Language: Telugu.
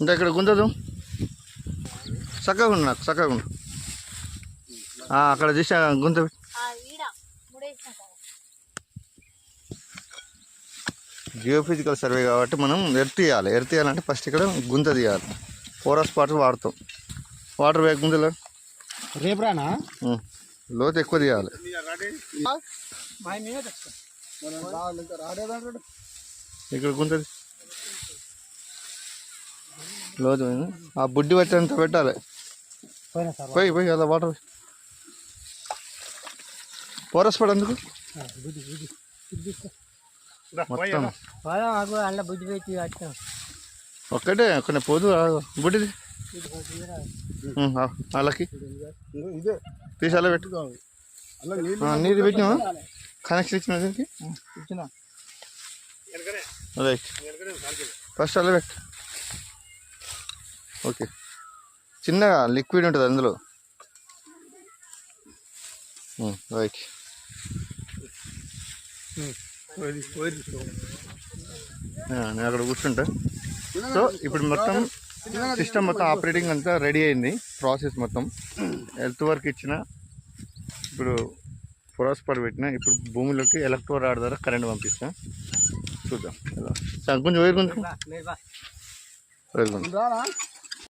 ఇంకా ఇక్కడ గుంతదు? చక్కగా ఉండు నాకు చక్కగా ఉండు. ఆ, అక్కడ చూసా గుంత. పెట్టు. ఆ, ఈడ ముడేసిన కదా జియో ఫిజికల్ సర్వే కాబట్టి మనం ఎర్త్ తీయాలి. ఎర్త్ తీయాలంటే ఫస్ట్ ఇక్కడ గుంత తీయాలి. ఫోరస్ వాటర్ వాడతాం. వాటర్ వేగ గుంతలో? రేపు రానా. లోతు ఎక్కువ తీయాలి. ఇక్కడ గుంతది లోతు. ఆ బుడ్డి వచ్చేంత పెట్టాలి. పోయినా సార్ పోయి పోయి అలా వాటర్ పోయి. ఫోరస్ పడేందుకు మొత్తం. ఒక్కటే కొన్ని పోదు. బుడ్డిది? ఇదే. తీసి అలా పెట్టు. నీది పెట్టినా కనెక్షన్ ఇచ్చిన దీనికి? ఇచ్చిన. రైట్. ఫస్ట్ అలా పెట్టు. ఓకే. చిన్నగా లిక్విడ్ ఉంటుంది అందులో. రైట్. నేను అక్కడ కూర్చుంటా. సో ఇప్పుడు మొత్తం సిస్టమ్ మొత్తం ఆపరేటింగ్ అంతా రెడీ అయింది ప్రాసెస్ మొత్తం. హెల్త్ వర్క్ ఇచ్చిన ఇప్పుడు ఫొరాస్పర్ పెట్టిన ఇప్పుడు భూమిలోకి ఎలక్ట్రో రాడ్ ద్వారా కరెంట్ పంపిస్తా. చూద్దాం. కొంచెం వేరు కొంచెం. వేరు కొంచెం. రానా